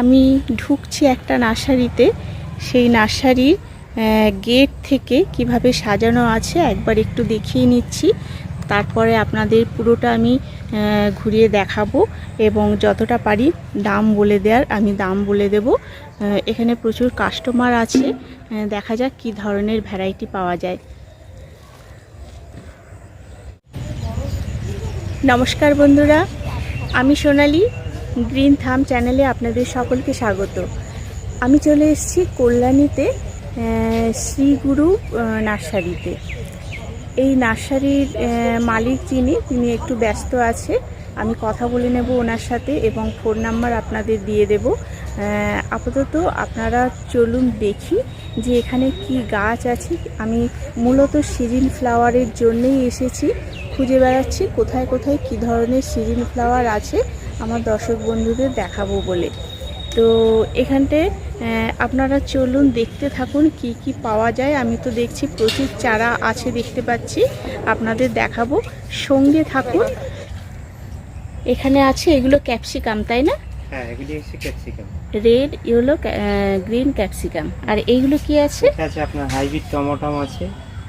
আমি ঢুকছি একটা নার্সারিতে। সেই নার্সারির গেট থেকে কীভাবে সাজানো আছে একবার একটু দেখিয়ে নিচ্ছি। তারপরে আপনাদের পুরোটা আমি ঘুরিয়ে দেখাবো এবং যতটা পারি দাম বলে দেওয়ার আমি দাম বলে দেব। এখানে প্রচুর কাস্টমার আছে। দেখা যাক কি ধরনের ভ্যারাইটি পাওয়া যায়। নমস্কার বন্ধুরা, আমি সোনালি। গ্রিন থাম চ্যানেলে আপনাদের সকলকে স্বাগত। আমি চলে এসেছি কল্যাণীতে শ্রীগুরু নার্সারিতে। এই নার্সারির মালিক যিনি, তিনি একটু ব্যস্ত আছে। আমি কথা বলে নেব ওনার সাথে এবং ফোন নাম্বার আপনাদের দিয়ে দেব। আপাতত আপনারা চলুন দেখি যে এখানে কি গাছ আছে। আমি মূলত সিজন ফ্লাওয়ারের জন্যই এসেছি। খুঁজে বেড়াচ্ছি কোথায় কোথায় কি ধরনের সিজন ফ্লাওয়ার আছে। আমার দর্শক বন্ধুদের দেখাবো বলে। তো এখানটায় আপনারা চলুন দেখতে থাকুন কি কি পাওয়া যায়। আমি তো দেখছি প্রচুর চারা আছে দেখতে পাচ্ছি। আপনাদের দেখাবো। সঙ্গে থাকুন। এখানে আছে এগুলো ক্যাপসিকাম তাই না? হ্যাঁ রেড ইয়েলো গ্রিন ক্যাপসিকাম। আর এইগুলো কি আছে? আপনার হাইব্রিড টমেটম আছে।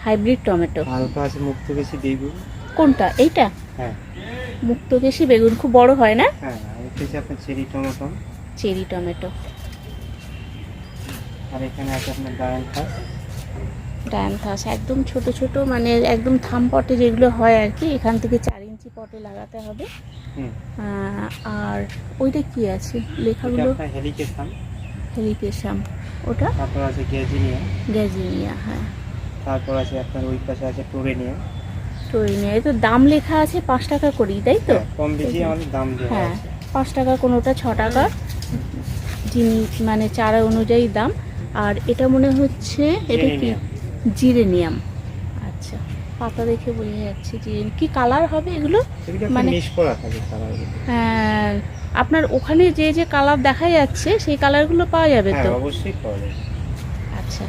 Hybrid tomato. ওটা আছে মুক্ত বেশি বেগুন। কোনটা? এইটা? হ্যাঁ। মুক্তকেশী বেগুন খুব বড় হয় না? হ্যাঁ এটা হচ্ছে আপনার চেরি টমেটম চেরি টমেটো। আর এখানে আছে আপনার ডায়ান্থাস একদম ছোট ছোট মানে একদম থাম পটে যেগুলো হয় আর কি এখান থেকে চার ইঞ্চি পটে লাগাতে হবে। আর ওইটা কি আছে? লেখাগুলো? হেলিকেশাম। ওটা? তারপর আছে গ্যাজিনিয়া। গ্যাজিনিয়া হ্যাঁ। তারপর আছে আপনার ওই পাশে আছে টোরেনিয়া টোরিনিয়া এই তো দাম লেখা আছে পাঁচ টাকা করেই তাই তো? হ্যাঁ, কম বেশি আমাদের দাম হ্যাঁ পাঁচ টাকা কোনোটা ছ টাকা। জিনিস মানে চারা অনুযায়ী দাম। আর এটা মনে হচ্ছে এটা কি? জেরেনিয়াম। আচ্ছা পাতা দেখে বোঝা যাচ্ছে জিরেন কি কালার হবে এগুলো? মানে- হ্যাঁ, আপনার ওখানে যে যে কালার দেখা যাচ্ছে সেই কালারগুলো পাওয়া যাবে হ্যাঁ তো? অবশ্যই পাওয়া যাবে। আচ্ছা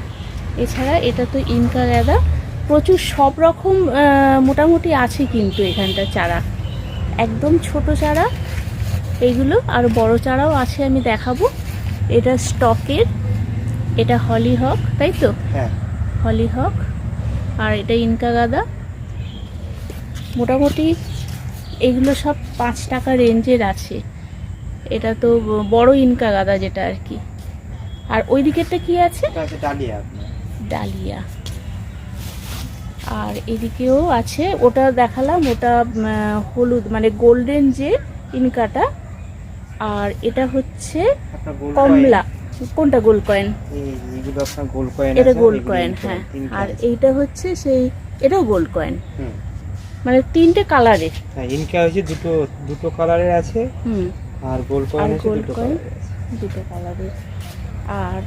এছাড়া এটা তো ইনকা গাঁদা প্রচুর সব রকম মোটামুটি আছে কিন্তু এখানটা চারা। একদম ছোট চারা এইগুলো আর বড় চারাও আছে আমি দেখাবো। এটা স্টকের এটা হলি হক তাই তো? হ্যাঁ। হলিহক আর এটা ইনকা গাদা। মোটামুটি এগুলো সব পাঁচ টাকা রেঞ্জের আছে। এটা তো বড় ইনকা গাদা যেটা আর কি। আর ওই দিকেরটা কি আছে? Dahlia dahlia. আর এদিকেও আছে ওটা দেখালাম ওটা হলুদ মানে গোল্ডেন যে ইনকাটা আর এটা হচ্ছে কমলা। কোনটা গোল্ড কয়েন গোল কয়েন এটা গোল্ড কয়েন হ্যাঁ। আর এইটা হচ্ছে সেই এটাও গোল্ড কয়েন মানে তিনটে কালারের হ্যাঁ ইনকা হচ্ছে দুটো দুটো কালারের আছে। হুম। আর গোল কয়েন আছে দুটো কালারের দুটো কালারের আর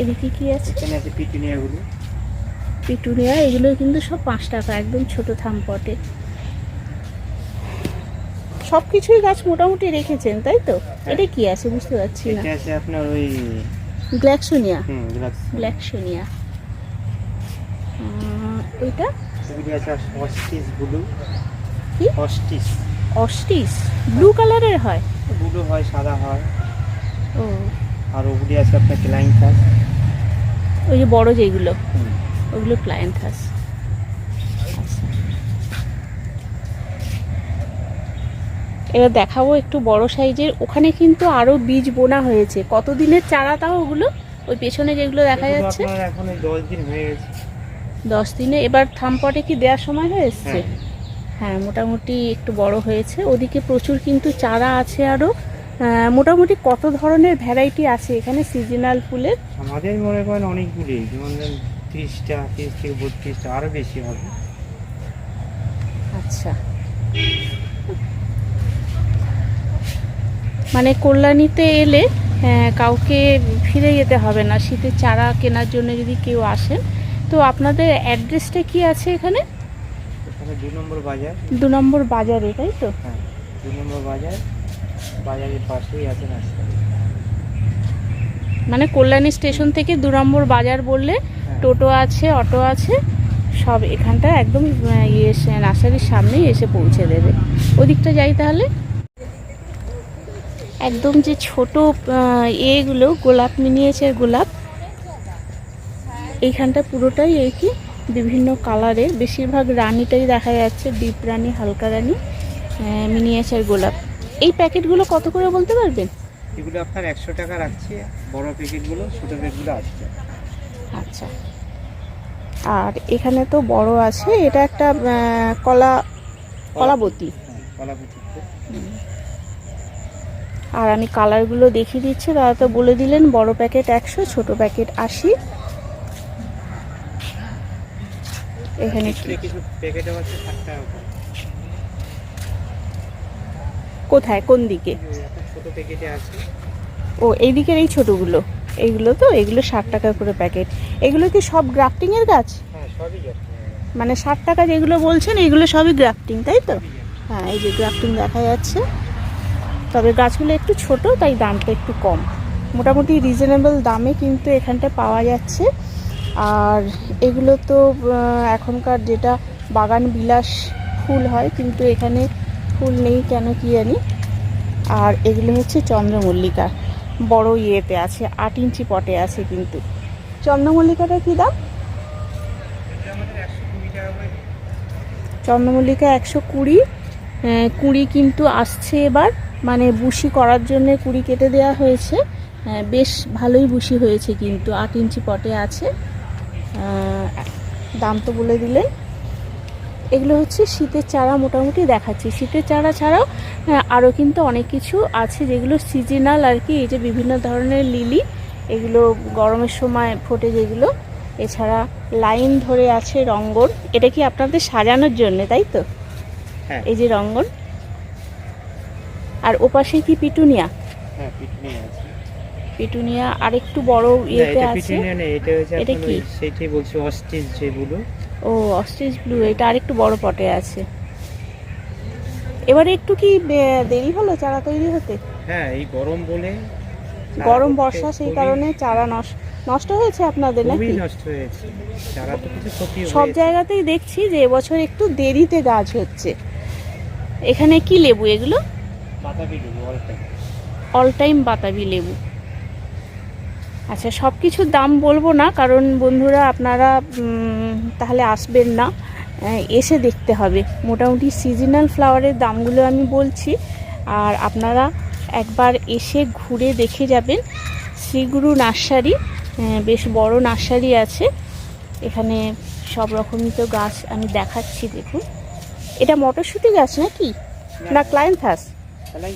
এদিকে কি আছে? এখানে আছে পিটুনিয়াগুলো পিটুনিয়া এগুলো কিন্তু সব পাঁচ টাকা একদম ছোট থামপটে সব কিছুই গাছ মোটামুটি রেখেছেন তাই তো? এটা কি আছে? বুঝতে পারছি না। এটা আছে আপনার ওই গ্ল্যাক্সোনিয়া। গ্ল্যাক্সোনিয়া। আছে অস্টিস ব্লু। কি? অস্টিস অস্টিস। ব্লু কালারের হয়? ব্লু হয় সাদা হয়। ও। আর ওগুলি আছে আপনার ক্লাইন্টাস ওই যে বড় যেগুলো। ওগুলো প্লায়েন্থাস এবার দেখাবো একটু বড় সাইজের। ওখানে কিন্তু আরও বীজ বোনা হয়েছে। কতদিনের চারা তাও ওগুলো? ওই পেছনে যেগুলো দেখা যাচ্ছে। দশ দিন হয়ে এবার থামপটে কি দেওয়ার সময় হয়ে এসছে? হ্যাঁ। হ্যাঁ মোটামুটি একটু বড় হয়েছে। ওদিকে প্রচুর কিন্তু চারা আছে আরও মোটামুটি কত ধরনের ভ্যারাইটি আছে এখানে সিজনাল ফুলের? আমাদের মনে করেন অনেকগুলি। যেমন ত্রিশটা তিরিশ থেকে বত্রিশটা আরও বেশি হবে। আচ্ছা। মানে কল্যাণীতে এলে কাউকে ফিরে যেতে হবে না। শীতের চারা কেনার জন্য যদি কেউ আসেন তো আপনাদের অ্যাড্রেসটা কি আছে এখানে দু নম্বর বাজার। দু নম্বর বাজারে তাই তো? হ্যাঁ দু নম্বর বাজার। বাজারের পাশেই আছে নার্সারি। মানে কল্যাণী স্টেশন থেকে দু নম্বর বাজার বললে হ্যাঁ। টোটো আছে অটো আছে সব এখানটা একদম ইয়ে নার্সারির সামনেই এসে পৌঁছে দেবে। ওদিকটা যাই তাহলে। একদম যে ছোট এগুলো গোলাপ মিনিয়েচার গোলাপ এইখানটা পুরোটাই এই কি বিভিন্ন কালারের। বেশিরভাগ রানিটাই দেখা যাচ্ছে ডিপ রানি হালকা রানি মিনিয়েচার গোলাপ। এই প্যাকেটগুলো কত করে বলতে পারবেন? এগুলো আপনার একশো টাকা রাখছি বড় প্যাকেটগুলো ছোটো প্যাকেটগুলো আসছে। আচ্ছা। আর এখানে তো বড় আছে এটা একটা কলা কলাবতী। হ্যাঁ আর আমি কালারগুলো দেখিয়ে দিচ্ছি দাদা তো বলে দিলেন বড় প্যাকেট একশো ছোট প্যাকেট আশি। এখানে কোথায়? কোন দিকে? ছোটো প্যাকেটে আছে। ও এই দিকের এই ছোটগুলো। এইগুলো তো? এগুলো ষাট টাকা করে প্যাকেট। এগুলো কি সব গ্রাফটিংয়ের গাছ? হ্যাঁ সবই মানে ষাট টাকা যেগুলো বলছেন এগুলো সবই গ্রাফটিং তাই তো? হ্যাঁ এই যে গ্রাফটিং দেখা যাচ্ছে। তবে গাছগুলো একটু ছোট তাই দামটা একটু কম। মোটামুটি রিজনেবল দামে কিন্তু এখানটা পাওয়া যাচ্ছে। আর এগুলো তো এখনকার যেটা বাগান বিলাস ফুল হয় কিন্তু এখানে ফুল নেই কেন কি জানি। আর এগুলো হচ্ছে চন্দ্রমল্লিকা। বড় ইয়েতে আছে আট ইঞ্চি পটে আছে কিন্তু। চন্দ্রমল্লিকাটা কী দাম? চন্দ্রমল্লিকা একশো কুড়ি। কুড়ি কিন্তু আসছে এবার। মানে বুশি করার জন্য কুড়ি কেটে দেওয়া হয়েছে। আহ, বেশ ভালোই বুশি হয়েছে কিন্তু আট ইঞ্চি পটে আছে। দাম তো বলে দিলেন। এগুলো হচ্ছে শীতের চারা মোটামুটি দেখাচ্ছি। শীতের চারা ছাড়াও আরও কিন্তু অনেক কিছু আছে যেগুলো সিজনাল আর কি এই যে বিভিন্ন ধরনের লিলি এগুলো গরমের সময় ফোটে যেগুলো। এছাড়া লাইন ধরে আছে রঙ্গন। এটা কি আপনাদের সাজানোর জন্য তাই তো? হ্যাঁ। এই যে রঙ্গন। আর ওপাশে কি পিটুনিয়া? হ্যাঁ পিটুনিয়া আর একটু বড় ইয়েতে আছে। এটা কি? ওই সেইটাই বলছি অস্টিচ যেগুলো। ও অস্ট্রিচ ব্লু এটা আর একটু বড় পটে আছে। এবারে একটু কি দেরি হলো চারা তৈরি হতে? হ্যাঁ এই গরম বলে গরম বর্ষা সেই কারণে চারা নষ্ট নষ্ট হয়েছে আপনাদের নাকি? নষ্ট হয়েছে। চারা তো কিছু ক্ষতি সব জায়গাতেই দেখছি যে এবছর একটু দেরিতে গাছ হচ্ছে। এখানে কি লেবু এগুলো? বাতাবি লেবু অল্পে অল টাইম বাতাবি লেবু। আচ্ছা সব কিছুর দাম বলব না কারণ বন্ধুরা আপনারা তাহলে আসবেন না। এসে দেখতে হবে। মোটামুটি সিজনাল ফ্লাওয়ারের দামগুলো আমি বলছি। আর আপনারা একবার এসে ঘুরে দেখে যাবেন। শ্রীগুরু নার্সারি বেশ বড় নার্সারি আছে। এখানে সব রকমই তো গাছ আমি দেখাচ্ছি দেখুন। এটা মটরশুঁটি গাছ নাকি? না। ক্লায়েন্থাস। না।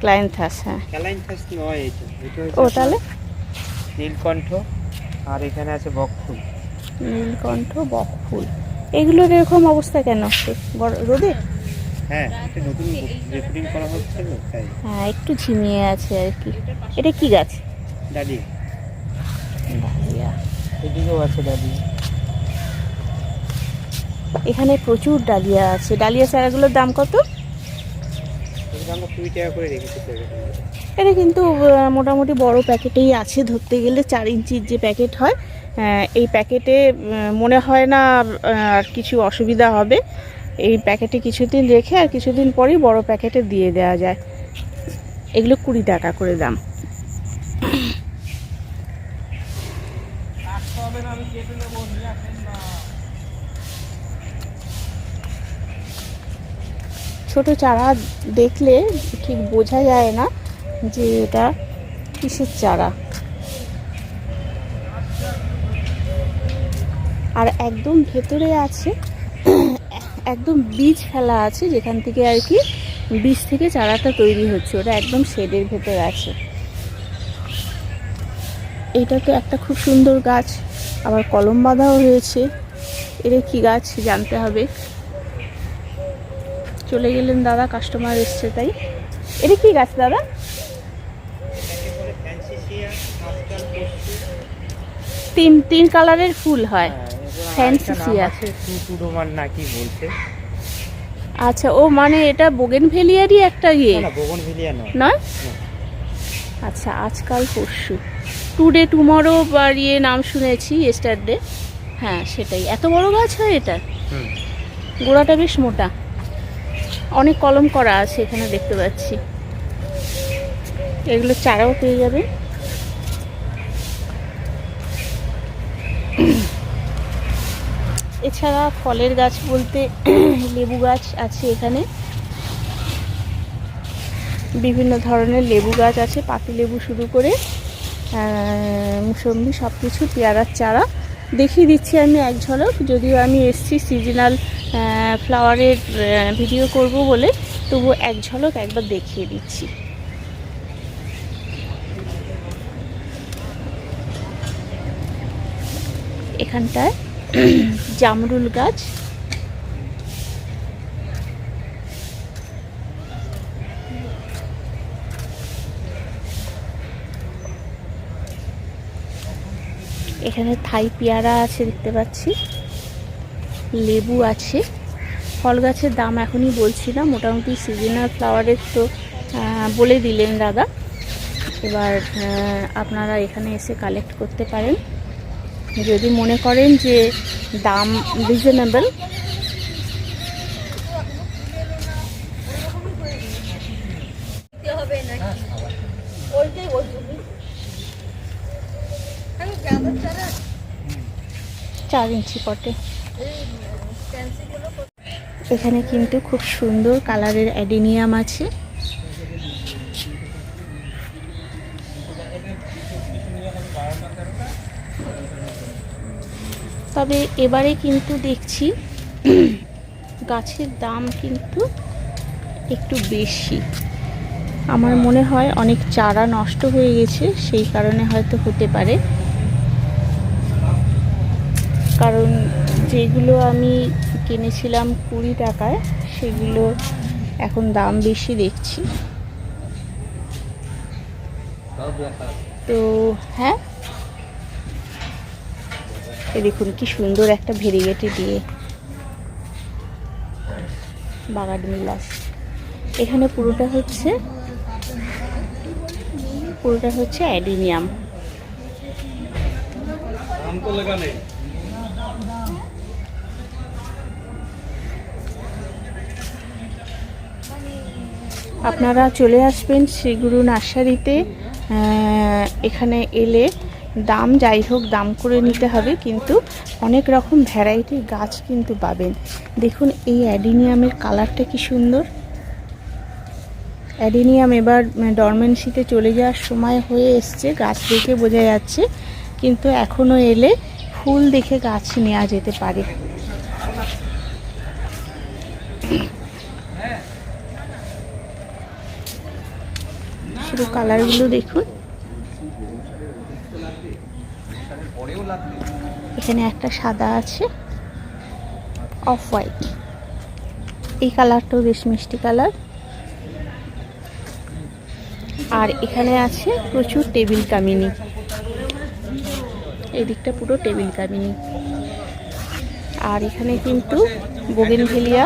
ক্লায়েন্থাস হ্যাঁ। ও তাহলে? নীলকণ্ঠ আর এখানে আছে বকফুল। নীলকণ্ঠ বকফুল। এগুলোর এরকম অবস্থা কেন? রোদে? হ্যাঁ এটা নতুন রেকর্ডিং করা হচ্ছে তো তাই। হ্যাঁ একটু ঝিমিয়ে আছে আর কি। এটা কি গাছ? ডালিয়া। ডালিয়া। এদিকেও আছে ডালিয়া। এখানে প্রচুর ডালিয়া আছে। ডালিয়া চারাগুলোর দাম কত এগুলো আমরা কুড়ি টাকা করে রেখেছি প্যাকেটে এটা কিন্তু মোটামুটি বড় প্যাকেটেই আছে ধরতে গেলে, চার ইঞ্চির যে প্যাকেট হয় এই প্যাকেটে মনে হয় না আর কিছু অসুবিধা হবে। এই প্যাকেটে কিছুদিন রেখে আর কিছুদিন পরেই বড় প্যাকেটে দিয়ে দেওয়া যায়। এগুলো কুড়ি টাকা করে দাম। চারা দেখলে ঠিক বোঝা যায় না যে এটা কিসের চারা। আর একদম ভেতরে আছে, একদম বীজ ফেলা আছে যেখান থেকে আর কি বীজ থেকে চারাটা তৈরি হচ্ছে, ওটা একদম শেডের ভেতর আছে। এটা তো একটা খুব সুন্দর গাছ, আবার কলম বাঁধাও রয়েছে এটা কি গাছ জানতে হবে। চলে গেলেন দাদা কাস্টমার এসছে তাই। এটা কি গাছ দাদা? তিন তিন কালারের ফুল হয়। Fancy chia. টুডোমান না কি বলছে? আচ্ছা ও মানে এটা বোগেন ভেলিয়ারই একটা ইয়ে? না নয়। আচ্ছা আজকাল পরশু। টুডে টুমরো বা ইয়ে নাম শুনেছি ইয়েস্টারডে হ্যাঁ সেটাই। এত বড় গাছ হয় এটা? গোড়াটা বেশ মোটা। অনেক কলম করা আছে এখানে দেখতে পাচ্ছি। এগুলো চারাও পেয়ে যাবে। এছাড়া ফলের গাছ বলতে লেবু গাছ আছে এখানে। বিভিন্ন ধরনের লেবু গাছ আছে পাতি লেবু শুরু করে মুসম্বি সব কিছু পেয়ারার চারা। দেখিয়ে দিচ্ছি আমি এক ঝলক। যদিও আমি এসছি সিজনাল ফ্লাওয়ারের ভিডিও করব বলে, তবু এক ঝলক একবার দেখিয়ে দিচ্ছি। এখানটায় জামরুল গাছ। এখানে থাই পেয়ারা আছে দেখতে পাচ্ছি। লেবু আছে। ফল গাছের দাম এখনই বলছি না, মোটামুটি সিজনাল ফ্লাওয়ারের তো বলে দিলেন দাদা। এবার আপনারা এখানে এসে কালেক্ট করতে পারেন। যদি মনে করেন যে দাম রিজনেবল চার ইঞ্চি পটে। এখানে কিন্তু খুব সুন্দর কালারের অ্যাডিনিয়াম আছে। তবে এবারে কিন্তু দেখছি গাছের দাম কিন্তু একটু বেশি। আমার মনে হয় অনেক চারা নষ্ট হয়ে গেছে, সেই কারণে হয়তো হতে পারে। কারণ যেগুলো আমি কিনেছিলাম কুড়ি টাকায়, সেগুলো এখন দাম বেশি দেখছি। তো হ্যাঁ? দেখুন কি সুন্দর একটা ভেরিগেটে দিয়ে বাগান মিলাস এখানে পুরোটা হচ্ছে পুরোটা হচ্ছে অ্যাডিনিয়াম। আপনারা চলে আসবেন শ্রীগুরু নার্সারিতে এখানে এলে দাম যাই হোক, দাম করে নিতে হবে, কিন্তু অনেক রকম ভ্যারাইটির গাছ কিন্তু পাবেন। দেখুন এই অ্যাডিনিয়ামের কালারটা কি সুন্দর। অ্যাডিনিয়াম এবার ডরমেন্সিতে চলে যাওয়ার সময় হয়ে এসছে, গাছ দেখে বোঝা যাচ্ছে, কিন্তু এখনও এলে ফুল দেখে গাছ নেওয়া যেতে পারে। শুধু কালারগুলো দেখুন। এখানে একটা সাদা আছে, অফ হোয়াইট। এই কালারটাও বেশ মিষ্টি কালার। আর এখানে আছে প্রচুর টেবিল কামিনি। এই দিকটা পুরো টেবিল কামিনি। আর এখানে কিন্তু বোগেনভেলিয়া।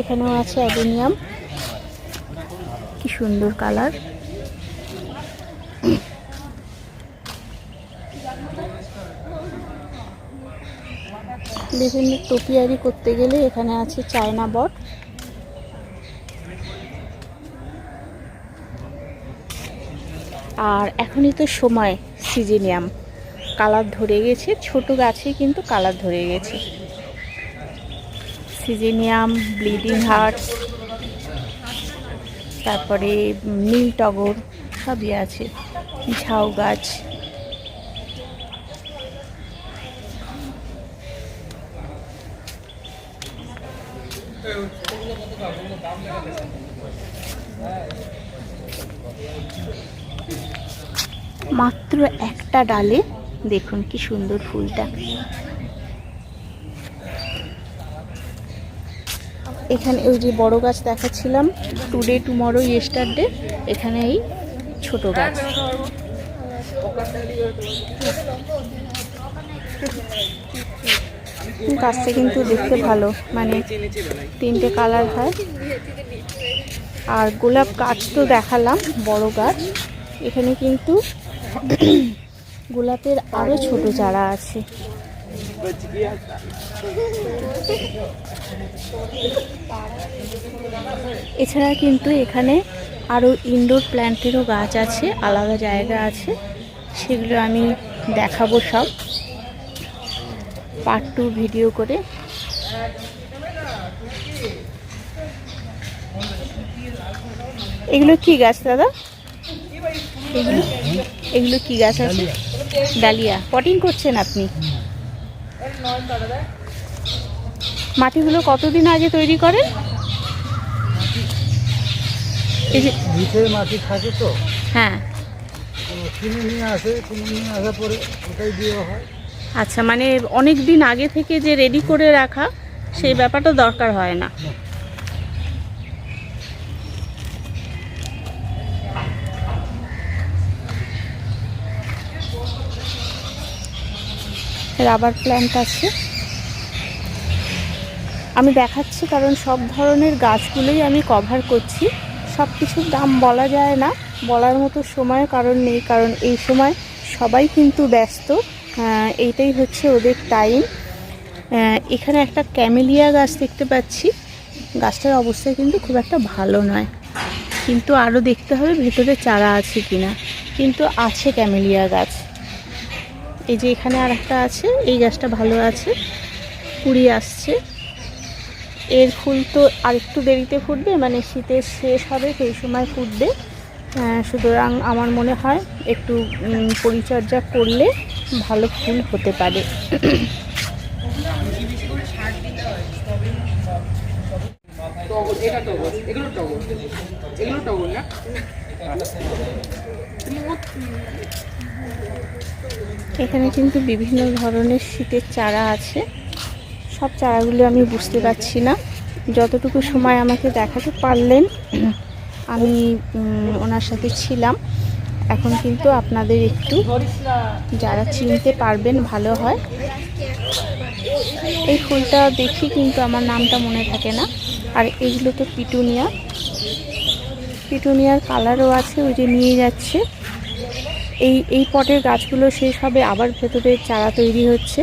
এখানেও আছে অ্যাডেনিয়াম। কি সুন্দর কালার। বিভিন্ন টপিয়ারি করতে গেলে এখানে আছে চায়না বট। আর এখনই তো সময়, সিজেনিয়াম। কালার ধরে গেছে, ছোট গাছে কিন্তু কালার ধরে গেছে। সিজেনিয়াম, ব্লিডিং হার্ট তারপরে নীল টগর, সবই আছে। ঝাউ গাছ। মাত্র একটা ডালে দেখুন কি সুন্দর ফুলটা। এখানে ওই যে বড় গাছ দেখাচ্ছিলাম, টুডে টুমরো ইয়েস্টারডে, এখানে এই ছোট গাছ। গাছটা কিন্তু দেখতে ভালো মানে তিনটে কালার হয়। আর গোলাপ গাছ তো দেখালাম, বড় গাছ। এখানে কিন্তু গোলাপের আরও ছোট চারা আছে। এছাড়া কিন্তু এখানে আরও ইনডোর প্ল্যান্টেরও গাছ আছে, আলাদা জায়গা আছে। সেগুলো আমি দেখাবো সব। পার্ট টু ভিডিও করে। এগুলো কি গাছ দাদা? এগুলো এগুলো কি গাছ আছে? ডালিয়া। পটিং করছেন আপনি? মাটিগুলো কতদিন আগে তৈরি করেন? এই যে ভিতরে মাটি থাকে তো। হ্যাঁ। কিনে নিয়ে আসে কিনে নিয়ে আসার পরে ওটাই দেওয়া হয়। আচ্ছা মানে অনেক দিন আগে থেকে যে রেডি করে রাখা সেই ব্যাপারটা দরকার হয় না। রাবার প্ল্যান্ট আছে। আমি দেখাচ্ছি কারণ সব ধরনের গাছগুলোই আমি কভার করছি। সব কিছুর দাম বলা যায় না, বলার মতো সময় কারণ নেই, কারণ এই সময় সবাই কিন্তু ব্যস্ত। এইটাই হচ্ছে ওদের টাইম এখানে একটা ক্যামেলিয়া গাছ দেখতে পাচ্ছি। গাছটার অবস্থা কিন্তু খুব একটা ভালো নয়। কিন্তু আরও দেখতে হবে ভেতরে চারা আছে কিনা। কিন্তু আছে ক্যামেলিয়া গাছ। এই যে এখানে আর একটা আছে, এই গাছটা ভালো আছে কুড়ি আসছে। এর ফুল তো আরেকটু দেরিতে ফুটবে মানে শীতের শেষ হবে, সেই সময় ফুটবে। সুতরাং আমার মনে হয় একটু পরিচর্যা করলে ভালো ফুল হতে পারে। এখানে কিন্তু বিভিন্ন ধরনের শীতের চারা আছে। সব চারাগুলো আমি বুঝতে পারছি না। যতটুকু সময় আমাকে দেখাতে পারলেন, আমি ওনার সাথে ছিলাম। এখন কিন্তু আপনাদের একটু যারা চিনতে পারবেন ভালো হয়। এই ফুলটা দেখি কিন্তু আমার নামটা মনে থাকে না। আর এগুলো তো পিটুনিয়া। পিটুনিয়ার কালারও আছে, ওই যে নিয়ে যাচ্ছে। এই এই পটের গাছগুলো শেষ হবে, আবার ভেতরে চারা তৈরি হচ্ছে।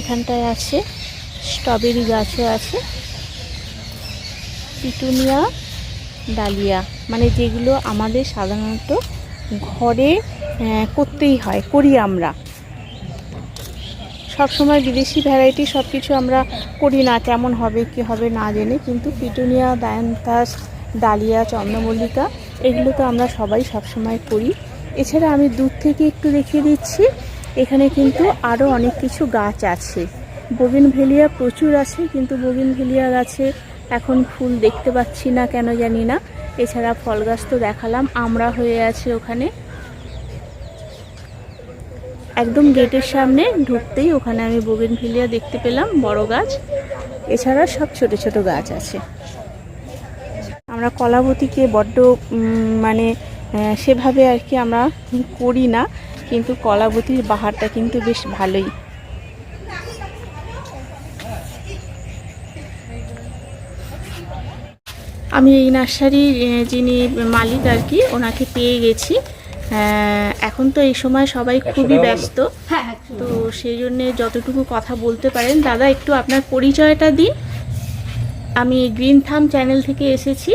এখানটায় আছে স্ট্রবেরি গাছও আছে। পিটুনিয়া, ডালিয়া মানে যেগুলো আমাদের সাধারণত ঘরে করতেই হয়, করি আমরা। সব সময় বিদেশি ভ্যারাইটি সব কিছু আমরা করি না, কেমন হবে, কি হবে না জেনে, কিন্তু পিটুনিয়া, ডায়ান্থাস, ডালিয়া, চন্দ্রমল্লিকা এগুলো তো আমরা সবাই সব সময় করি। এছাড়া আমি দূর থেকে একটু দেখিয়ে দিচ্ছি, এখানে কিন্তু আরও অনেক কিছু গাছ আছে। বগিনভেলিয়া প্রচুর আছে, কিন্তু বগিনভেলিয়া গাছে এখন ফুল দেখতে পাচ্ছি না, কেন জানি না। এছাড়া ফল গাছ তো দেখালাম, আমরা হয়ে আছে ওখানে। একদম গেটের সামনে ঢুকতেই ওখানে আমি বোগেনভিলিয়া দেখতে পেলাম, বড় গাছ। এছাড়া সব ছোট ছোট গাছ আছে। আমরা কলাবতীকে বড্ড মানে সেভাবে আর কি আমরা করি না কিন্তু কলাবতীর বাহারটা কিন্তু বেশ ভালোই। আমি এই নার্সারির যিনি মালিক আর কি ওনাকে পেয়ে গেছি। এখন তো এই সময় সবাই খুবই ব্যস্ত। তো সেই জন্যে যতটুকু কথা বলতে পারেন দাদা একটু আপনার পরিচয়টা দিন। আমি গ্রিন থাম চ্যানেল থেকে এসেছি।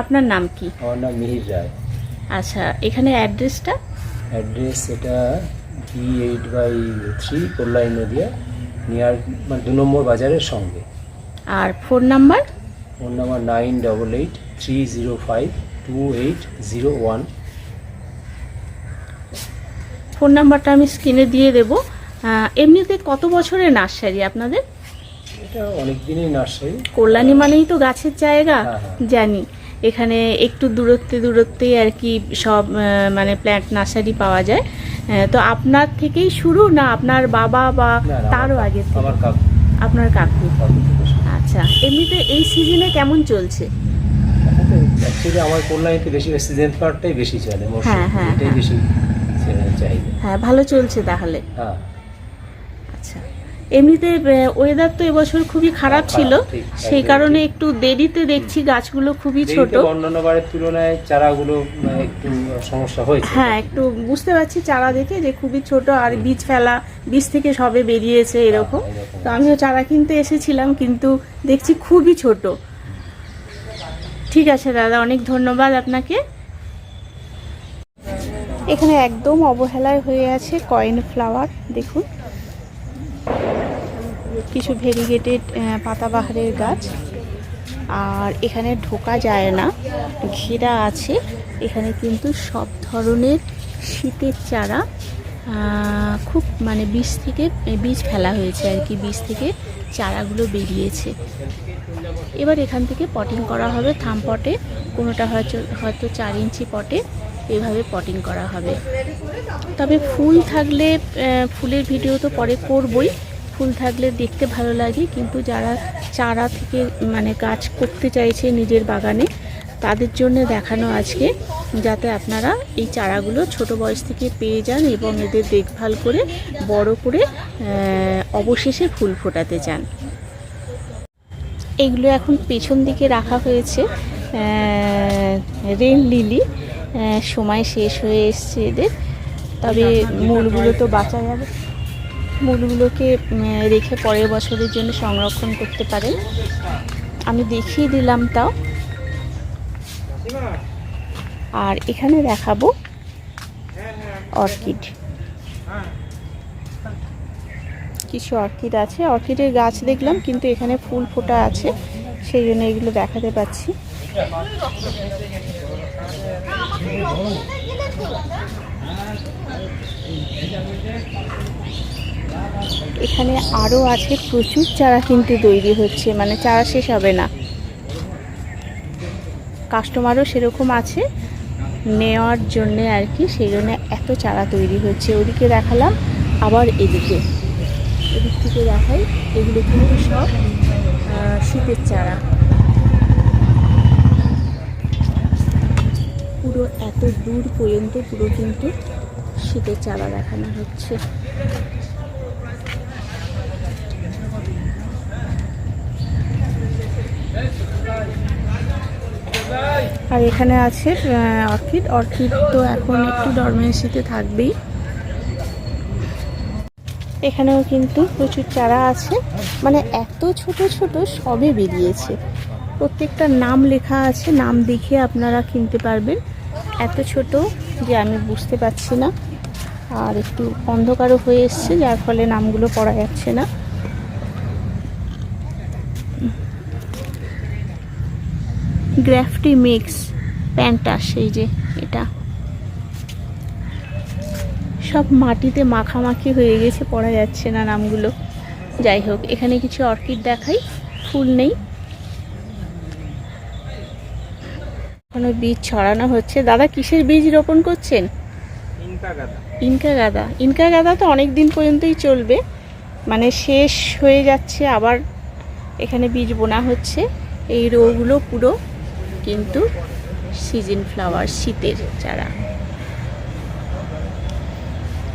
আপনার নাম কি? আমার নাম মিহির রায়। আচ্ছা এখানে অ্যাড্রেসটা? অ্যাড্রেস এটা B eight by three Kalyan Nadia near মানে দু নম্বর বাজারের সঙ্গে। আর phone number? Phone number nine double eight three zero five two eight zero one. Phone নাম্বারটা আমি স্ক্রিনে দিয়ে দেবো। এমনিতে কত বছরের নার্সারি আপনাদের? এটা অনেক দিনই নার্সারি কল্যাণী মানেই তো গাছের জায়গা হ্যাঁ, হ্যাঁ। জানি। এখানে একটু দূরত্বে দূরত্বেই আর কি সব মানে প্ল্যান্ট নার্সারি পাওয়া যায়। তো আপনার থেকেই শুরু না আপনার বাবা বা তারও আগে আমার কাকু। আপনার কাকু। আচ্ছা এমনিতে এই সিজনে কেমন চলছে? অ্যাকচুয়ালি আমার কল্যাণীতে বেশি সিজন ফ্লাওয়ারটাই বেশি চলে মৌসুম হ্যাঁ, হ্যাঁ, এটাই। বেশি চাহিদা। ভালো চলছে তাহলে। হ্যাঁ। এমনিতে ওয়েদার তো এবছর খুবই খারাপ ছিল। সেই কারণে একটু দেরিতে দেখছি গাছগুলো খুবই ছোট দেরিতে অন্যান্য বারের তুলনায় চারাগুলো মানে একটু সমস্যা হয়েছে। হ্যাঁ একটু বুঝতে পারছি চারা দেখে যে খুবই ছোট আর বীজ ফেলা বীজ থেকে সবে বেরিয়েছে হ্যাঁ, এরকম। তো আমিও চারা কিনতে এসেছিলাম কিন্তু দেখছি খুবই ছোট। ঠিক আছে দাদা অনেক ধন্যবাদ আপনাকে। এখানে একদম অবহেলায় হয়ে আছে কয়েন ফ্লাওয়ার দেখুন। কিছু ভেরিগেটেড পাতাবাহারের গাছ। আর এখানে ঢোকা যায় না, ঘেরা আছে। এখানে কিন্তু সব ধরনের শীতের চারা খুব মানে বীজ থেকে বীজ ফেলা হয়েছে আর কি, বীজ থেকে চারাগুলো বেরিয়েছে। এবার এখান থেকে পটিং করা হবে থাম পটে, কোনোটা হয়তো হয়তো চার ইঞ্চি পটে, এভাবে পটিং করা হবে। তবে ফুল থাকলে ফুলের ভিডিও তো পরে করবই। ফুল থাকলে দেখতে ভালো লাগে, কিন্তু যারা চারা থেকে মানে গাছ করতে চাইছে নিজের বাগানে, তাদের জন্য দেখানো আজকে, যাতে আপনারা এই চারাগুলো ছোট বয়স থেকে পেয়ে যান এবং এদের দেখভাল করে, বড় করে অবশেষে ফুল ফোটাতে চান। এগুলো এখন পেছন দিকে রাখা হয়েছে রেন লিলি সময় শেষ হয়ে এসছে এদের, তবে মূলগুলো তো বাঁচা যাবে। মূলগুলোকে রেখে পরের বছরের জন্য সংরক্ষণ করতে পারেন। আমি দেখিয়ে দিলাম তাও। আর এখানে দেখাবো অর্কিড। কিছু অর্কিড আছে। অর্কিডের গাছ দেখলাম, কিন্তু এখানে ফুল ফোটা আছে। সেই জন্য এগুলো দেখাতে পাচ্ছি। এখানে আরও আছে প্রচুর চারা কিন্তু তৈরি হচ্ছে মানে চারা শেষ হবে না। কাস্টমারও সেরকম আছে, নেওয়ার জন্যে আর কি সেই জন্য এত চারা তৈরি হচ্ছে। ওদিকে দেখালাম, আবার এদিকে। এদিক থেকে দেখাই, এগুলো কিন্তু সব শীতের চারা। পুরো এত দূর পর্যন্ত পুরো কিন্তু শীতের চারা দেখানো হচ্ছে। আর এখানে আছে অর্কিড। অর্কিড তো এখন একটু ডরমেন্সিতে থাকবেই। এখানেও কিন্তু প্রচুর চারা আছে। মানে এত ছোট ছোট সবে বেরিয়েছে। প্রত্যেকটা নাম লেখা আছে, নাম দেখে আপনারা কিনতে পারবেন। এত ছোট যে আমি বুঝতে পারছি না। আর একটু অন্ধকারও হয়ে এসছে, যার ফলে নামগুলো পড়া যাচ্ছে না। গ্রাফটি মিক্স প্যান্টাস সেই যে এটা। সব মাটিতে মাখামাখি হয়ে গেছে, পড়া যাচ্ছে না নামগুলো। যাই হোক, এখানে কিছু অর্কিড দেখাই, ফুল নেই। এখনও বীজ ছড়ানো হচ্ছে। দাদা, কিসের বীজ রোপণ করছেন? ইনকা গাদা। ইনকা গাদা তো অনেক দিন পর্যন্তই চলবে। মানে শেষ হয়ে যাচ্ছে, আবার এখানে বীজ বোনা হচ্ছে। এই রোগুলো পুরো কিন্তু সিজন ফ্লাওয়ার শীতের চারা।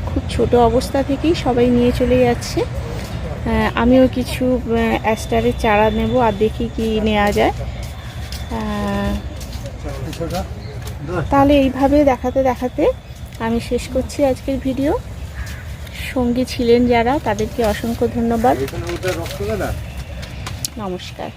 খুব ছোট অবস্থা থেকেই সবাই নিয়ে চলে যাচ্ছে। আমিও কিছু অ্যাস্টারের চারা নেব আর দেখি কি নেওয়া যায়। তাহলে এইভাবে দেখাতে দেখাতে আমি শেষ করছি আজকের ভিডিও। সঙ্গী ছিলেন যারা তাদেরকে অসংখ্য ধন্যবাদ। নমস্কার।